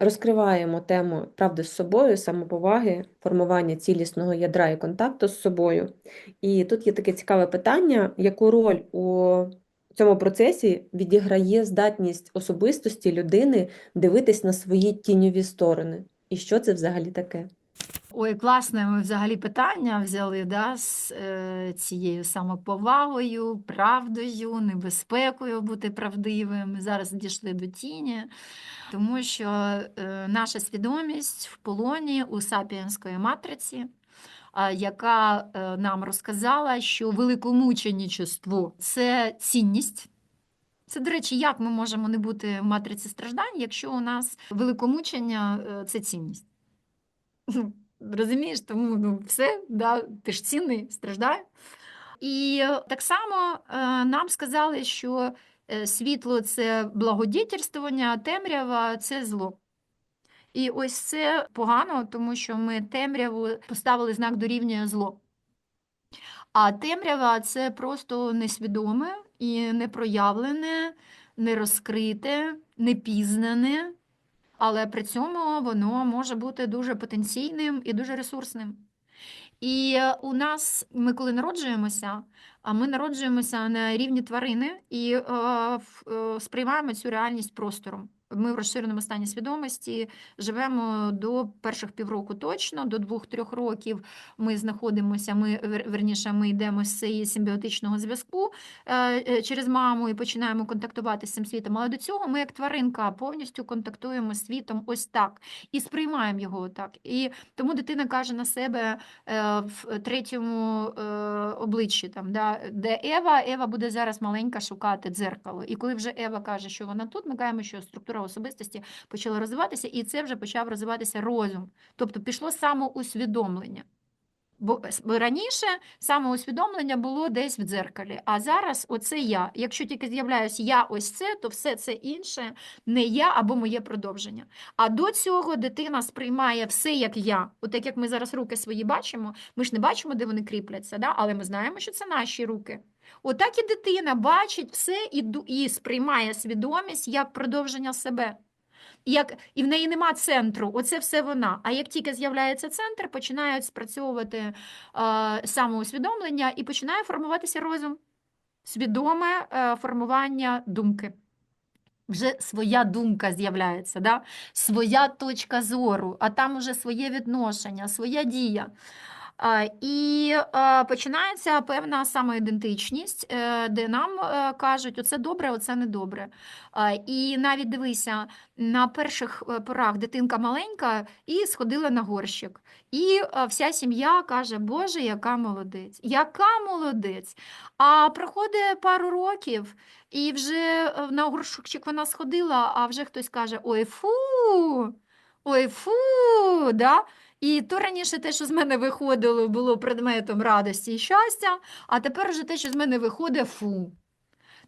розкриваємо тему правди з собою, самоповаги, формування цілісного ядра і контакту з собою. І тут є таке цікаве питання, яку роль у цьому процесі відіграє здатність особистості людини дивитись на свої тіньові сторони. І що це взагалі таке? Ой, класне ми взагалі питання взяли да, з е, цією самоповагою, правдою, небезпекою бути правдивим. Ми зараз дійшли до тіні, тому що е, наша свідомість в полоні у сапіенської матриці, яка е, нам розказала, що великомученичество – це цінність. Це, до речі, як ми можемо не бути в матриці страждань, якщо у нас великомучення е, це цінність. Розумієш, тому ну, все, да, ти ж цінний, страждай. І е, так само е, нам сказали, що е, світло це благодетельствування, а темрява це зло. І ось це погано, тому що ми темряву поставили знак дорівнює зло. А темрява це просто несвідоме і непроявлене, нерозкрите, непізнане, але при цьому воно може бути дуже потенційним і дуже ресурсним. І е, у нас, ми коли народжуємося, а ми народжуємося на рівні тварини і е, е, сприймаємо цю реальність простором. Ми в розширеному стані свідомості живемо до перших півроку точно, до двох-трьох років ми знаходимося, ми верніше, ми йдемо з цієї симбіотичного зв'язку е, е, через маму і починаємо контактувати з цим світом. Але до цього ми, як тваринка, повністю контактуємо з світом ось так і сприймаємо його так. І тому дитина каже на себе е, в третьому обличчі, там, да, де Ева, Ева буде зараз маленька шукати дзеркало. І коли вже Ева каже, що вона тут, ми кажемо, що структура особистості почала розвиватися, і це вже почав розвиватися розум. Тобто пішло самоусвідомлення. Бо бо раніше самоусвідомлення було десь в дзеркалі, а зараз оце я. Якщо тільки з'являюсь я ось це, то все це інше не я або моє продовження. А до цього дитина сприймає все як я. От так як ми зараз руки свої бачимо, ми ж не бачимо, де вони кріпляться, да? але ми знаємо, що це наші руки. Отак і дитина бачить все і, і сприймає свідомість як продовження себе. Як, і в неї нема центру, оце все вона. А як тільки з'являється центр, починають спрацьовувати е, самоусвідомлення і починає формуватися розум, свідоме е, формування думки. Вже своя думка з'являється, да? своя точка зору, а там уже своє відношення, своя дія. І починається певна самоідентичність, е, де нам е, кажуть, оце добре, оце не добре. І навіть дивися, на перших е, порах дитинка маленька і сходила на горщик. І вся сім'я каже, Боже, яка молодець, яка молодець. А проходить пару років, і вже на горщик вона сходила, а вже хтось каже: Ой, фу, ой, фу. Да? І то раніше те, що з мене виходило, було предметом радості і щастя, а тепер вже те, що з мене виходить, фу.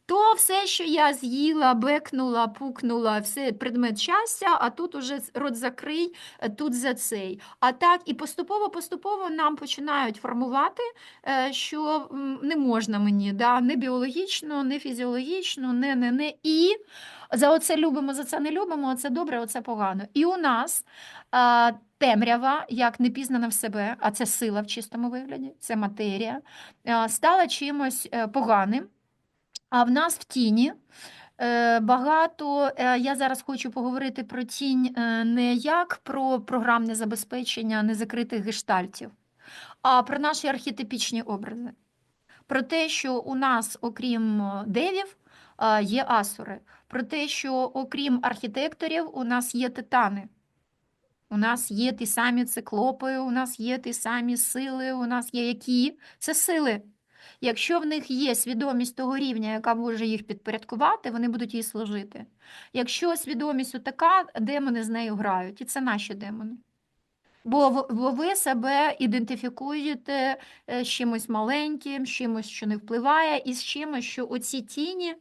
То все, що я з'їла, бекнула, пукнула, все предмет щастя, а тут уже рот закрий, е, тут за цей. А так і поступово-поступово нам починають формувати, е, що не можна мені, да, не біологічно, не фізіологічно, не, не, не. І за оце любимо, за це не любимо, оце добре, оце погано. І у нас темрява, як непізнана в себе, а це сила в чистому вигляді, це матерія, стала чимось е, поганим. А в нас в тіні е, багато. е, Я зараз хочу поговорити про тінь е, не як про програмне забезпечення незакритих гештальтів, а про наші архетипічні образи. Про те, що у нас, окрім е, девів, е, є асури, про те, що окрім архітекторів, у нас є титани. У нас є ті самі циклопи, у нас є ті самі сили, у нас є які? Це сили. Якщо в них є свідомість того рівня, яка може їх підпорядкувати, вони будуть їй служити. Якщо свідомість така, демони з нею грають, і це наші демони. Бо, ви себе ідентифікуєте е, з чимось маленьким, з чимось, що не впливає, і з чимось, що оці тіні,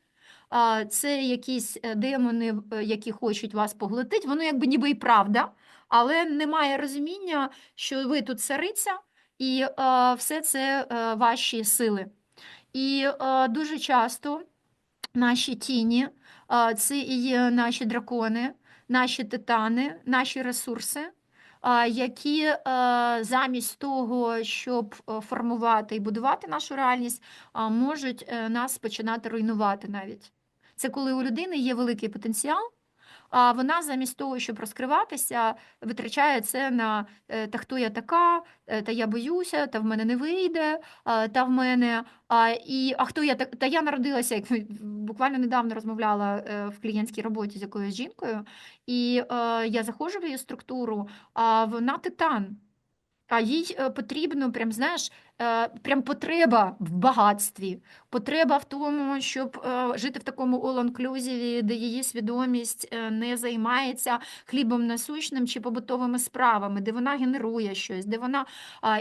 це якісь е, демони, е, які хочуть вас поглотити, воно якби ніби і правда, але немає розуміння, що ви тут цариця, і е, все це е, ваші сили. І е, дуже часто наші тіні, а, це і є наші дракони, наші титани, наші ресурси, які е, замість того, щоб е, формувати і будувати нашу реальність, можуть е, нас починати руйнувати навіть. Це коли у людини є великий потенціал, а вона замість того, щоб розкриватися, витрачає це на е, та хто я така, е, та я боюся, та в мене не вийде, та в мене. А, і, а хто я так? Та я народилася, як буквально недавно розмовляла е, в клієнтській роботі з якоюсь жінкою, і е, я заходжу в її структуру, а вона титан. А їй е, потрібно, прям знаєш, е, прям потреба в багатстві, потреба в тому, щоб е, жити в такому all-inclusive, де її свідомість е, не займається хлібом насущним чи побутовими справами, де вона генерує щось, де вона.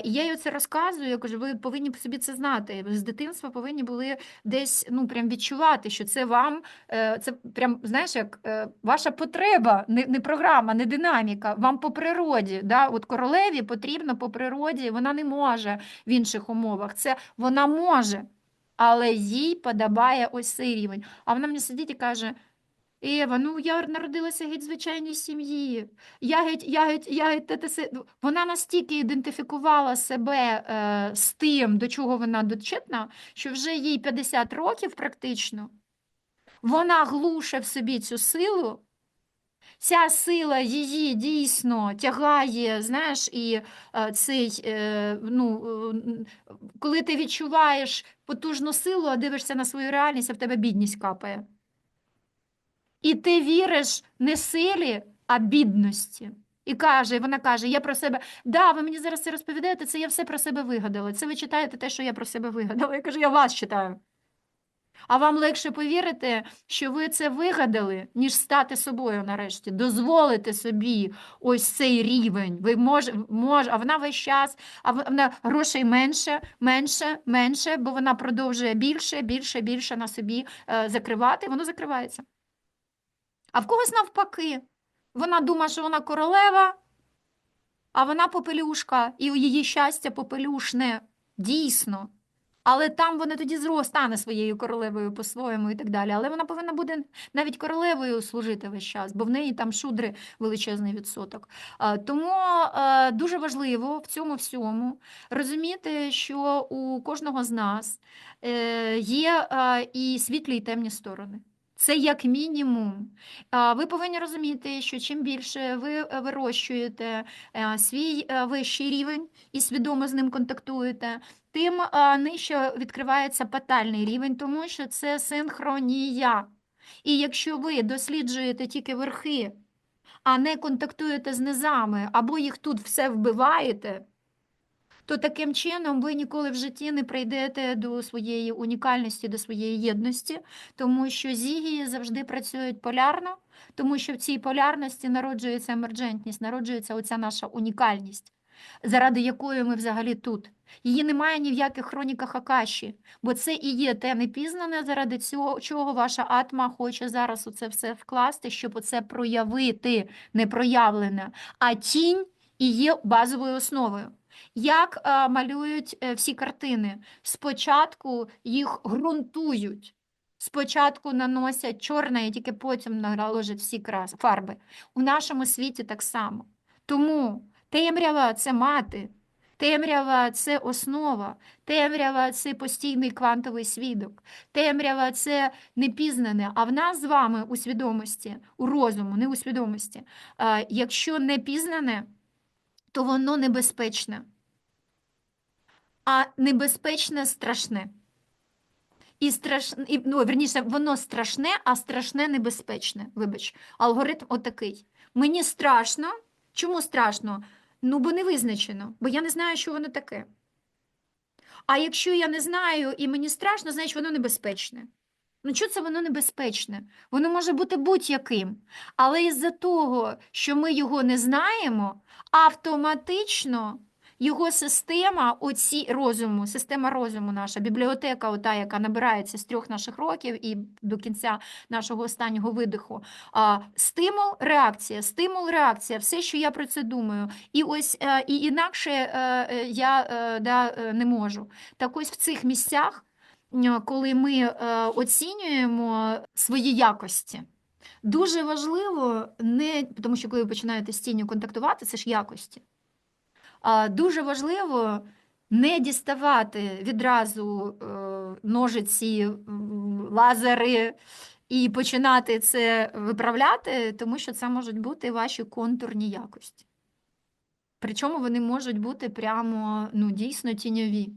І я їй це розказую. Я кажу, ви повинні собі це знати. З дитинства повинні були десь ну прям відчувати, що це вам е, це прям знаєш, як е, ваша потреба, не, не програма, не динаміка. Вам по природі. Да? От королеві потрібно по природі, вона не може в інших умовах. Це вона може, але їй подобає ось цей рівень. А вона мені сидить і каже. Ева, ну я народилася геть звичайній сім'ї. Я геть, я геть, я геть, те, те, се». Вона настільки ідентифікувала себе е, з тим, до чого вона дочетна, що вже їй 50 років практично. Вона глуше в собі цю силу. Ця сила її дійсно тягає, знаєш, і е, цей, е, ну, е, коли ти відчуваєш потужну силу, а дивишся на свою реальність, а в тебе бідність капає. І ти віриш не силі, а бідності. І каже, вона каже: Я про себе, да, ви мені зараз це розповідаєте, це я все про себе вигадала. Це ви читаєте те, що я про себе вигадала. Я кажу, я вас читаю. А вам легше повірити, що ви це вигадали, ніж стати собою нарешті, дозволити собі ось цей рівень. Ви мож, мож, а вона весь час, а вона грошей менше, менше, менше, бо вона продовжує більше, більше, більше на собі е, закривати, воно закривається. А в когось навпаки. Вона думає, що вона королева, а вона попелюшка, і її щастя попелюшне, дійсно. Але там вона тоді зро стане своєю королевою по-своєму і так далі. Але вона повинна буде навіть королевою служити весь час, бо в неї там шудри величезний відсоток. Тому дуже важливо в цьому всьому розуміти, що у кожного з нас е, є і світлі, і темні сторони. Це як мінімум. Ви повинні розуміти, що чим більше ви е, вирощуєте е, свій е, вищий рівень і свідомо з ним контактуєте, тим нижче відкривається патальний рівень, тому що це синхронія. І якщо ви досліджуєте тільки верхи, а не контактуєте з низами, або їх тут все вбиваєте, то таким чином ви ніколи в житті не прийдете до своєї унікальності, до своєї єдності, тому що зігії завжди працюють полярно, тому що в цій полярності народжується емерджентність, народжується оця наша унікальність, заради якої ми взагалі тут. Її немає ні в яких хроніках Акаші, бо це і є те непізнане, заради цього, чого ваша атма хоче зараз оце все вкласти, щоб оце проявити, не проявлене. А тінь і є базовою основою. Як е, малюють е, всі картини? Спочатку їх ґрунтують. Спочатку наносять чорне і тільки потім наложать всі фарби. У нашому світі так само. Тому темрява це мати, темрява це основа, темрява це постійний квантовий свідок, темрява це непізнане. А в нас з вами у свідомості, у розуму, не у свідомості. е, Якщо не пізнане, то воно небезпечне. А небезпечне страшне. І страшне, і, ну, верніше, воно страшне, а страшне небезпечне. Вибач, алгоритм отакий. Мені страшно. Чому страшно? Ну, бо не визначено, бо я не знаю, що воно таке. А якщо я не знаю і мені страшно, значить воно небезпечне. Ну, чого це воно небезпечне? Воно може бути будь-яким. Але із-за того, що ми його не знаємо, автоматично його система оці розуму, система розуму наша, бібліотека, ота, яка набирається з трьох наших років і до кінця нашого останнього видиху. А, стимул, реакція, стимул, реакція, все, що я про це думаю. І ось е, і інакше е, е, я да, не можу. Так ось в цих місцях коли ми оцінюємо свої якості. Дуже важливо не тому, що коли ви починаєте з контактувати, це ж якості. Дуже важливо не діставати відразу е, ножиці, лазери і починати це виправляти, тому що це можуть бути ваші контурні якості. Причому вони можуть бути прямо ну, дійсно тіньові.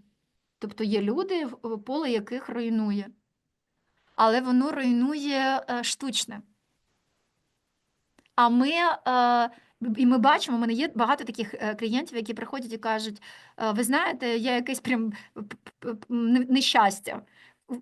Тобто є люди, поле яких руйнує, але воно руйнує е, штучне. А ми, е, і ми бачимо, у мене є багато таких е, клієнтів, які приходять і кажуть: «Е, ви знаєте, я якесь прям нещастя.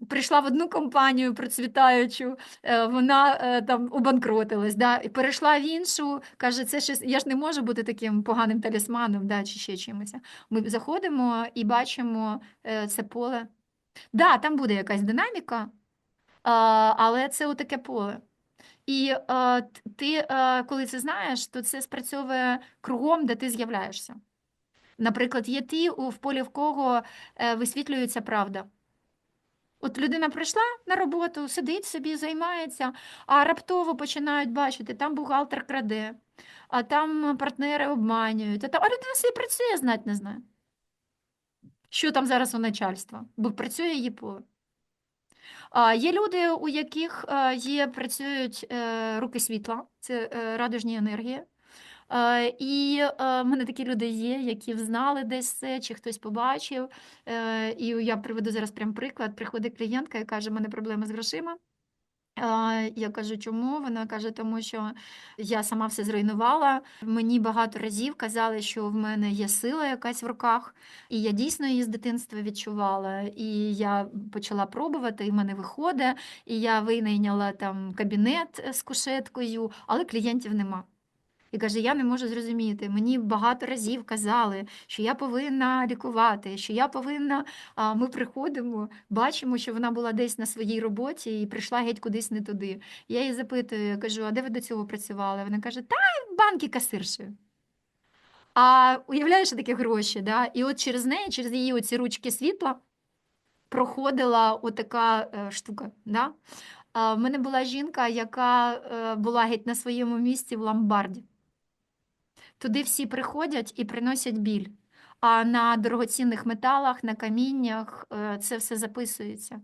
Прийшла в одну компанію процвітаючу, е, вона там обанкротилась, да, і перейшла в іншу, каже, це щось, я ж не можу бути таким поганим талісманом, да, чи ще чимось. Ми заходимо і бачимо це поле. Да, там буде якась динаміка, але це отаке поле. І е, ти, е, коли це знаєш, то це спрацьовує кругом, де ти з'являєшся. Наприклад, є ті, в полі в кого е, висвітлюється правда. От людина прийшла на роботу, сидить собі, займається, а раптово починають бачити, там бухгалтер краде, а там партнери обманюють, а, там, а людина собі працює, знать не знає. Що там зараз у начальства, бо працює її поле. Є люди, у яких е, є, працюють е, руки світла, це е, радужні енергії. І в мене такі люди є, які взнали десь це, чи хтось побачив. І я приведу зараз прям приклад. Приходить клієнтка і каже, у мене проблеми з грошима. Я кажу, чому? Вона каже, тому що я сама все зруйнувала. Мені багато разів казали, що в мене є сила якась в руках, і я дійсно її з дитинства відчувала. І я почала пробувати, і в мене виходить. І я винайняла там кабінет з кушеткою, але клієнтів нема. І каже, я не можу зрозуміти. Мені багато разів казали, що я повинна лікувати, що я повинна. А ми приходимо, бачимо, що вона була десь на своїй роботі і прийшла геть кудись не туди. Я її запитую, я кажу, а де ви до цього працювали? Вона каже, та в банки касиршею. А уявляєш такі гроші, да? І от через неї, через її оці ручки світла, проходила отака е, штука. Да? В мене була жінка, яка е, була геть на своєму місці в ломбарді. Туди всі приходять і приносять біль. А на дорогоцінних металах, на каміннях е, це все записується.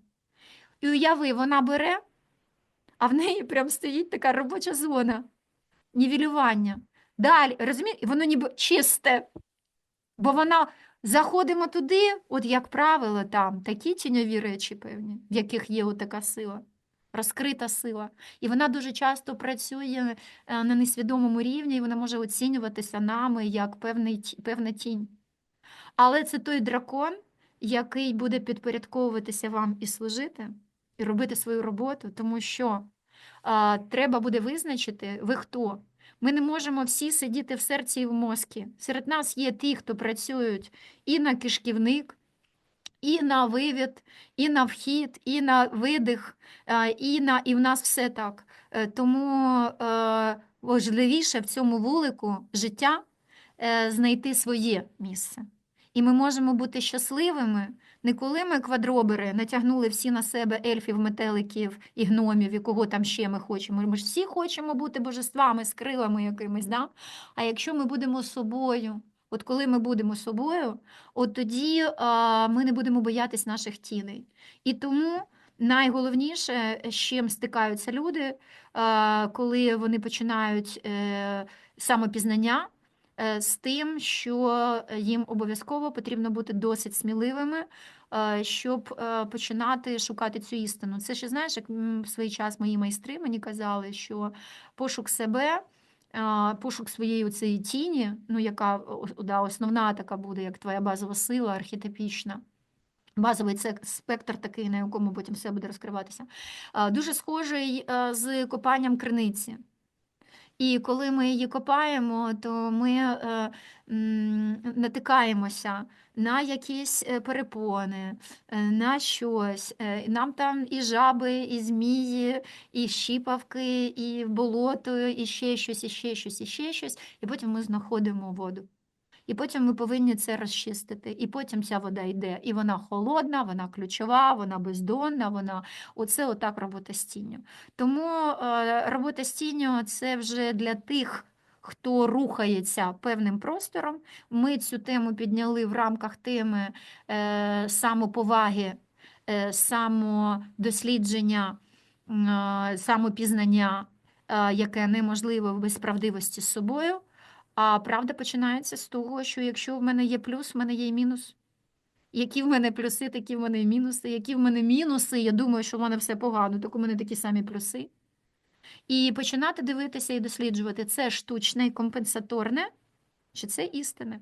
І уяви, вона бере, а в неї прям стоїть така робоча зона, нівелювання. Далі, розумієте, воно ніби чисте. Бо вона заходимо туди, от як правило, там такі тіньові речі певні, в яких є така сила, розкрита сила. І вона дуже часто працює е, на несвідомому рівні, і вона може оцінюватися нами як певний, певна тінь. Але це той дракон, який буде підпорядковуватися вам і служити, і робити свою роботу, тому що а, треба буде визначити, ви хто. Ми не можемо всі сидіти в серці і в мозкі. Серед нас є ті, хто працюють і на кишківник, і на вивід, і на вхід, і на видих, е, і, на, і в нас все так. Е, Тому е, важливіше в цьому вулику життя знайти своє місце. І ми можемо бути щасливими, не коли ми квадробери натягнули всі на себе ельфів, метеликів і гномів, і кого там ще ми хочемо. Ми ж всі хочемо бути божествами з крилами якимись, да? а якщо ми будемо собою, от коли ми будемо собою, от тоді а, ми не будемо боятись наших тіней. І тому найголовніше, з чим стикаються люди, а, коли вони починають е, самопізнання, е, з тим, що їм обов'язково потрібно бути досить сміливими, е, щоб е, починати шукати цю істину. Це ще знаєш, як в свій час мої майстри мені казали, що пошук себе. Е, Пошук своєї цієї тіні, ну яка да, основна така буде, як твоя базова сила, архетипічна. Базовий це спектр такий, на якому потім все буде розкриватися. е, Дуже схожий е, з копанням криниці. І коли ми її копаємо, то ми е, м, натикаємося на якісь е, перепони, е, на щось. Е, Нам там і жаби, і змії, і щіпавки, і болото, і ще щось, і ще щось, і ще щось. І потім ми знаходимо воду. І потім ми повинні це розчистити. І потім ця вода йде, і вона холодна, вона ключова, вона бездонна, вона оце отак робота з тінню. Тому е, робота з тінню це вже для тих, хто рухається певним простором. Ми цю тему підняли в рамках теми е, самоповаги, е, самодослідження, е, самопізнання, е, яке неможливо без правдивості з собою. А правда починається з того, що якщо в мене є плюс, в мене є і мінус. Які в мене плюси, такі в мене і мінуси. Які в мене мінуси, я думаю, що в мене все погано, так у мене такі самі плюси. І починати дивитися і досліджувати, це штучне і компенсаторне, чи це істинне.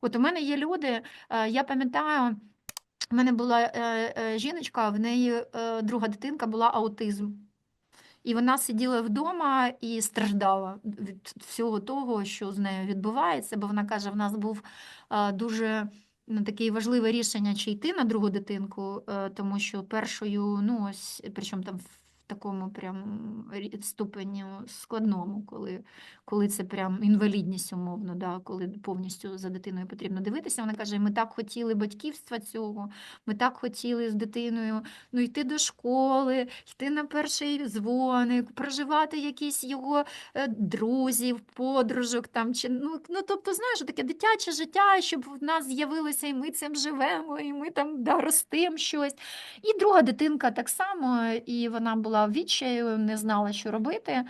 От у мене є люди, е, я пам'ятаю, в мене була е, е, жіночка, в неї друга дитинка була аутизм. І вона сиділа вдома і страждала від всього того, що з нею відбувається, бо вона каже, в нас був е, дуже ну, таке важливе рішення, чи йти на другу дитинку, е, тому що першою, ну ось, причому там такому прям ступеню складному, коли, коли це прям інвалідність умовно, да, коли повністю за дитиною потрібно дивитися. Вона каже, ми так хотіли батьківства цього, ми так хотіли з дитиною ну, йти до школи, йти на перший дзвоник, проживати якісь його е, друзів, подружок там, чи, ну, ну, тобто, знаєш, таке дитяче життя, щоб в нас з'явилося, і ми цим живемо, і ми там да, ростимо щось. І друга дитинка так само, і вона була відчаю, не знала, що робити.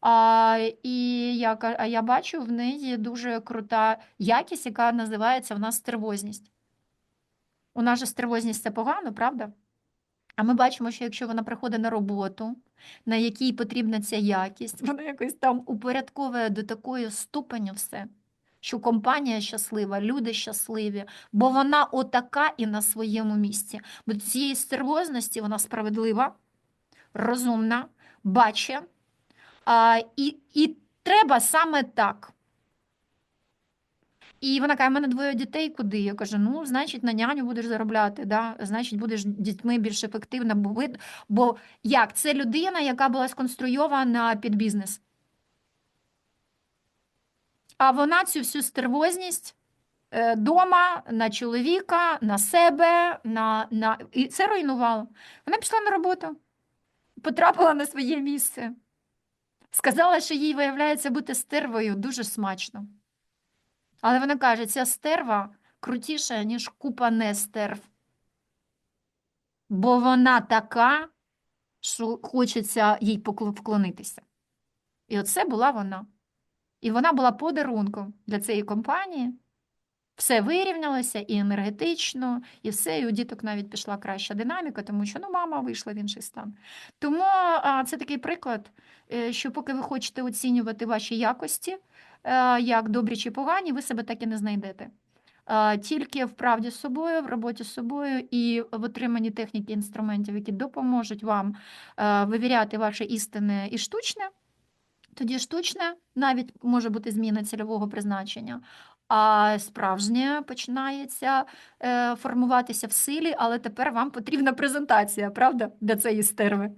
А, і я, я бачу в неї дуже крута якість, яка називається в нас стервозність. У нас же стервозність це погано, правда? А ми бачимо, що якщо вона приходить на роботу, на якій потрібна ця якість, вона якось там упорядковує до такої ступеню все, що компанія щаслива, люди щасливі, бо вона отака і на своєму місці. Бо цієї стервозності вона справедлива, розумна, бачить, а, і, і треба саме так. І вона каже, в мене двоє дітей, куди? Я кажу, ну, значить, на няню будеш заробляти, да? значить, будеш дітьми більш ефективна, бо, ви... бо як? Це людина, яка була сконструйована під бізнес. А вона цю всю стервозність е, дома, на чоловіка, на себе, на, на... і це руйнувало. Вона пішла на роботу, потрапила на своє місце. Сказала, що їй виявляється бути стервою дуже смачно. Але вона каже, ця стерва крутіша, ніж купа нестерв. Бо вона така, що хочеться їй вклонитися. І оце була вона. І вона була подарунком для цієї компанії. Все вирівнялося і енергетично, і все, і у діток навіть пішла краща динаміка, тому що ну, мама вийшла в інший стан. Тому а, це такий приклад, е, що поки ви хочете оцінювати ваші якості, е, як добрі чи погані, ви себе так і не знайдете. Тільки в правді з собою, в роботі з собою і в отриманні техніки інструментів, які допоможуть вам е, вивіряти ваше істинне і штучне. Тоді штучне навіть може бути зміна цільового призначення, а справжнє починається е, формуватися в силі, але тепер вам потрібна презентація, правда, для цієї стерви.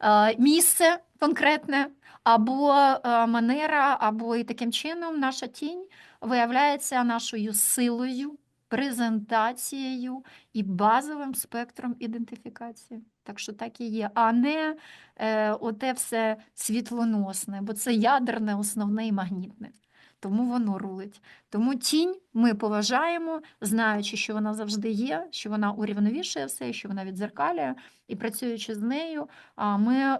Е, місце конкретне, або е, манера, або і таким чином наша тінь виявляється нашою силою, презентацією і базовим спектром ідентифікації. Так що так і є, а не е, оте все світлоносне, бо це ядерне, основне і магнітне. Тому воно рулить. Тому тінь ми поважаємо, знаючи, що вона завжди є, що вона урівновішує все, що вона відзеркалює, і працюючи з нею, а ми е,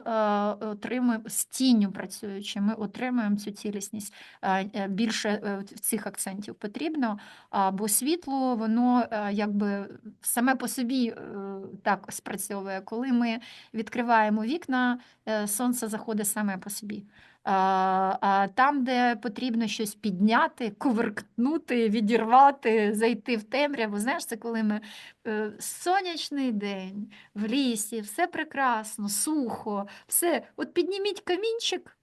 отримуємо з тінню працюючи, ми отримуємо цю цілісність. Е, е, Більше цих акцентів потрібно, бо світло, воно якби саме по собі так спрацьовує. Коли ми відкриваємо вікна, сонце заходить саме по собі. Там, де потрібно щось підняти, коверкнути, відірвати, зайти в темряву. Знаєш, це коли ми е, сонячний день в лісі, все прекрасно, сухо, все. От підніміть камінчик,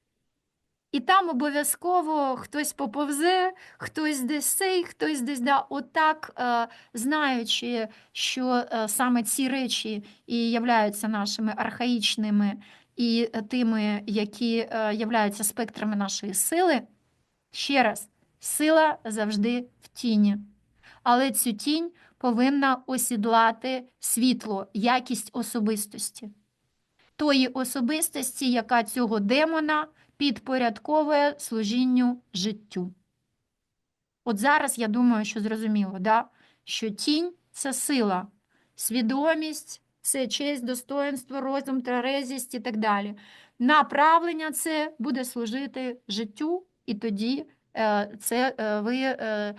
і там обов'язково хтось поповзе, хтось десь цей, хтось десь да. Отак, е, знаючи, що е, саме ці речі і являються нашими архаїчними і е, тими, які е, являються спектрами нашої сили. Ще раз, Сила завжди в тіні. Але цю тінь повинна осідлати світло, якість особистості. Тої особистості, яка цього демона підпорядковує служінню життю. От зараз я думаю, що зрозуміло, да? що тінь це сила, свідомість це честь, достоинство, розум, тверезість і так далі. Направлення це буде служити життю, і тоді е, це е, ви, е,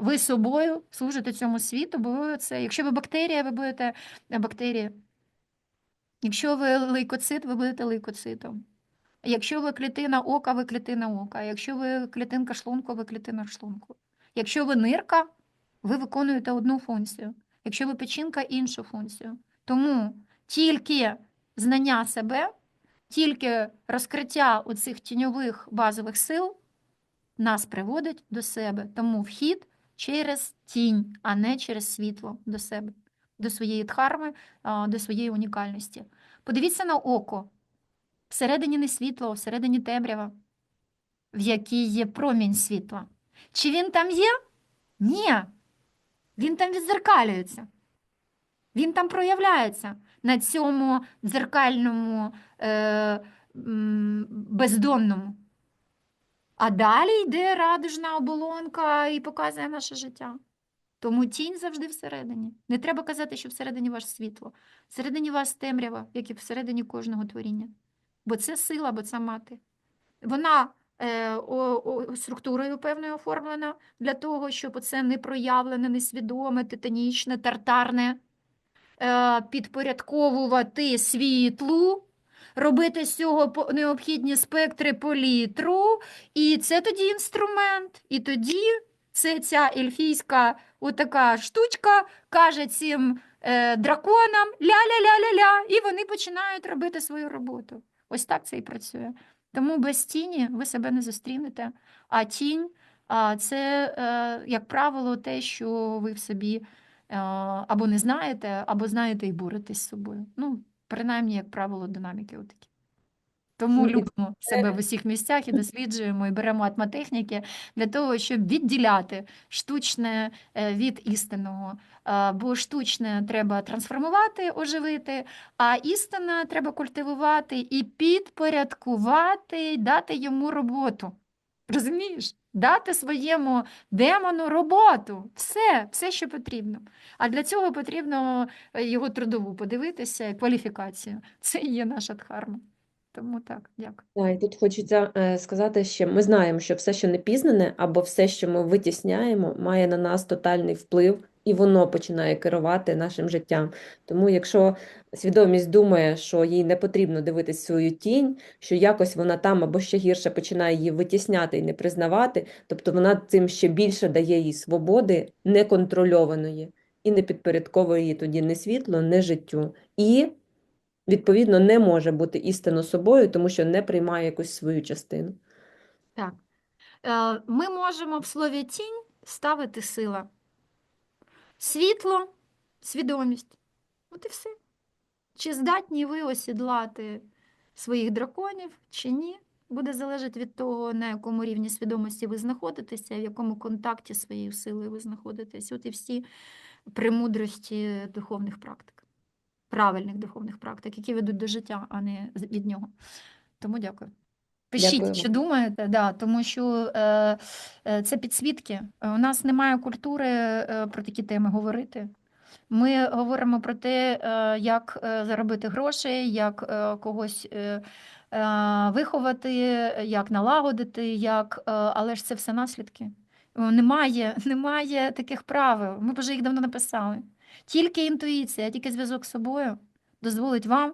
ви собою служите цьому світу, бо ви це, якщо ви бактерія, ви будете е. Якщо ви лейкоцит, ви будете лейкоцитом. Якщо ви клітина ока, ви клітина ока. Якщо ви клітинка шлунку, ви клітина шлунку. Якщо ви нирка, ви виконуєте одну функцію. Якщо ви печінка іншу функцію. Тому тільки знання себе, тільки розкриття оцих тіньових базових сил нас приводить до себе. Тому вхід через тінь, а не через світло до себе, до своєї дхарми, до своєї унікальності. Подивіться на око. Всередині не світло, всередині темрява, в якій є промінь світла. Чи він там є? Ні. Він там відзеркалюється. Він там проявляється на цьому дзеркальному е, бездонному. А далі йде радужна оболонка і показує наше життя. Тому тінь завжди всередині. Не треба казати, що всередині ваше світло. Всередині вас темрява, як і всередині кожного творіння. Бо це сила, бо це мати. Вона е, о, о, структурою певною оформлена для того, щоб це непроявлене, несвідоме, титанічне, тартарне підпорядковувати світлу, робити з цього необхідні спектри політру, і це тоді інструмент. І тоді це ця ельфійська отака штучка каже цим е, драконам ля-ля-ля-ля-ля, і вони починають робити свою роботу. Ось так це і працює. Тому без тіні ви себе не зустрінете, а тінь це, е, як правило, те, що ви в собі е, або не знаєте, або знаєте і боретесь з собою. Ну, принаймні, як правило, динаміки отакі. Тому любимо себе в усіх місцях і досліджуємо, і беремо атмотехніки для того, щоб відділяти штучне е, від істинного. Бо штучне треба трансформувати, оживити, а істинне треба культивувати і підпорядкувати, і дати йому роботу. Розумієш? Дати своєму демону роботу. Все, все, що потрібно. А для цього потрібно е, його трудову подивитися, кваліфікацію. Це і є наша дхарма. Тому так, дякую. Так, і тут хочеться е, сказати, що ми знаємо, що все, що не пізнане, або все, що ми витісняємо, має на нас тотальний вплив, і воно починає керувати нашим життям. Тому, якщо свідомість думає, що їй не потрібно дивитись свою тінь, що якось вона там або ще гірше починає її витісняти і не признавати, тобто вона цим ще більше дає їй свободи неконтрольованої і не підпорядковує її тоді не світло, не життю. І відповідно, не може бути істинно собою, тому що не приймає якусь свою частину. Так. Е, Ми можемо в слові тінь ставити сила. Світло, свідомість. От і все. Чи здатні ви осідлати своїх драконів, чи ні, буде залежати від того, на якому рівні свідомості ви знаходитеся, в якому контакті своєю силою ви знаходитесь. От і всі премудрості духовних практик, правильних духовних практик, які ведуть до життя, а не від нього. Тому дякую. Пишіть, Дякую що думаєте, да, тому що е, е, це підсвітки. Е, У нас немає культури е, про такі теми говорити. Ми говоримо про те, е, як е, заробити гроші, як е, когось е, е, виховати, як налагодити, як, е, але ж це все наслідки. Немає, немає таких правил. Ми б вже їх давно написали. Тільки інтуїція, тільки зв'язок з собою дозволить вам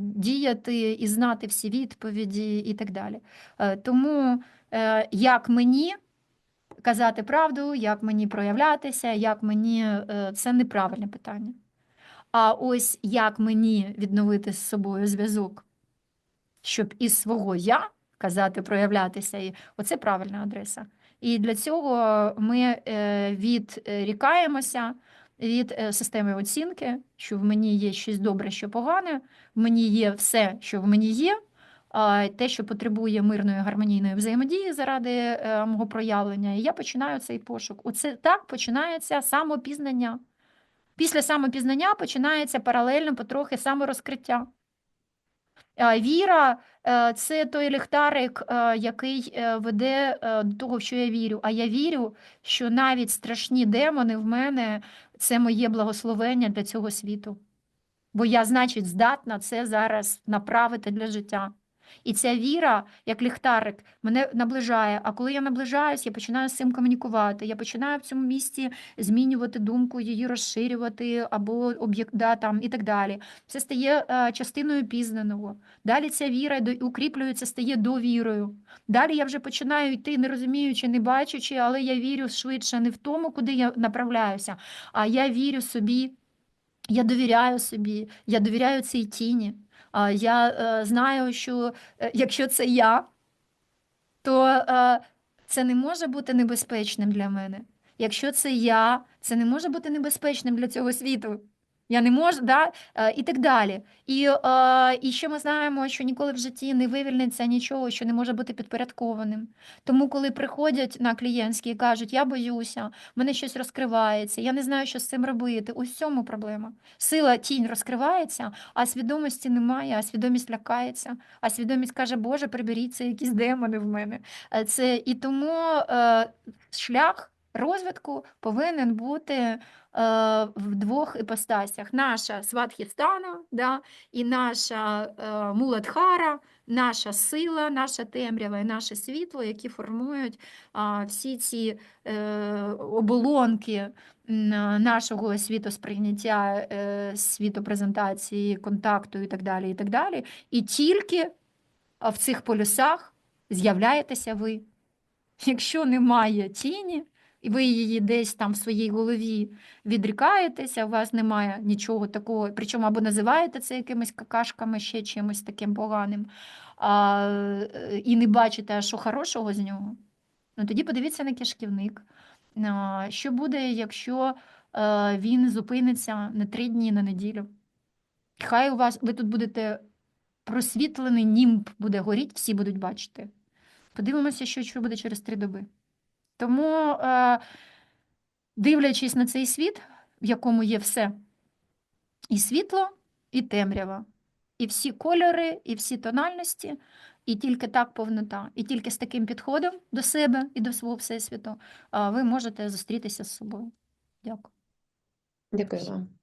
діяти і знати всі відповіді і так далі. Е, Тому е, як мені казати правду, як мені проявлятися, як мені е, це неправильне питання. А ось як мені відновити з собою зв'язок, щоб із свого я казати, проявлятися, і оце правильна адреса. І для цього ми відрікаємося від е, системи оцінки, що в мені є щось добре, що погане, в мені є все, що в мені є, те, що потребує мирної гармонійної взаємодії заради е, мого проявлення. І я починаю цей пошук. Оце так починається самопізнання. Після самопізнання починається паралельно потрохи саморозкриття. Віра це той ліхтарик, е, який е, веде е, до того, що я вірю. А я вірю, що навіть страшні демони в мене це моє благословення для цього світу. Бо я, значить, здатна це зараз направити для життя. І ця віра, як ліхтарик, мене наближає. А коли я наближаюсь, я починаю з цим комунікувати. Я починаю в цьому місці змінювати думку, її розширювати або об'єкт да, там і так далі. Це стає е, частиною пізнаного. Далі ця віра укріплюється, стає довірою. Далі я вже починаю йти, не розуміючи, не бачачи, але я вірю швидше не в тому, куди я направляюся, а я вірю собі. Я довіряю собі, я довіряю цій тіні. Я е, знаю, що е, якщо це я, то е, це не може бути небезпечним для мене. Якщо це я, це не може бути небезпечним для цього світу. Я не можу, да? е, і так далі. І, е, і ще ми знаємо, що ніколи в житті не вивільниться нічого, що не може бути підпорядкованим. Тому, коли приходять на клієнтські і кажуть, я боюся, в мене щось розкривається, я не знаю, що з цим робити. Ось в цьому проблема. Сила тінь розкривається, а свідомості немає, а свідомість лякається, а свідомість каже, Боже, приберіть це якісь демони в мене. Е, Це і тому шлях розвитку повинен бути е, в двох іпостасях: наша сватхістана, да, і наша е, муладхара, наша сила, наша темрява і наше світло, які формують а, всі ці е, оболонки нашого світосприйняття, е, світопрезентації, контакту і так далі. І так далі. І тільки в цих полюсах з'являєтеся ви. Якщо немає тіні, і ви її десь там в своїй голові відрікаєтеся, у вас немає нічого такого, причому або називаєте це якимись какашками, ще чимось таким поганим, а, і не бачите, що хорошого з нього, ну тоді подивіться на кишківник. Що буде, якщо е, він зупиниться на три дні на неділю? Хай у вас ви тут будете просвітлений німб буде горіти, всі будуть бачити. Подивимося, що буде через три доби. Тому, е, дивлячись на цей світ, в якому є все, і світло, і темрява, і всі кольори, і всі тональності, і тільки так повнота, і тільки з таким підходом до себе і до свого всесвіту, ви можете зустрітися з собою. Дякую. Дякую вам.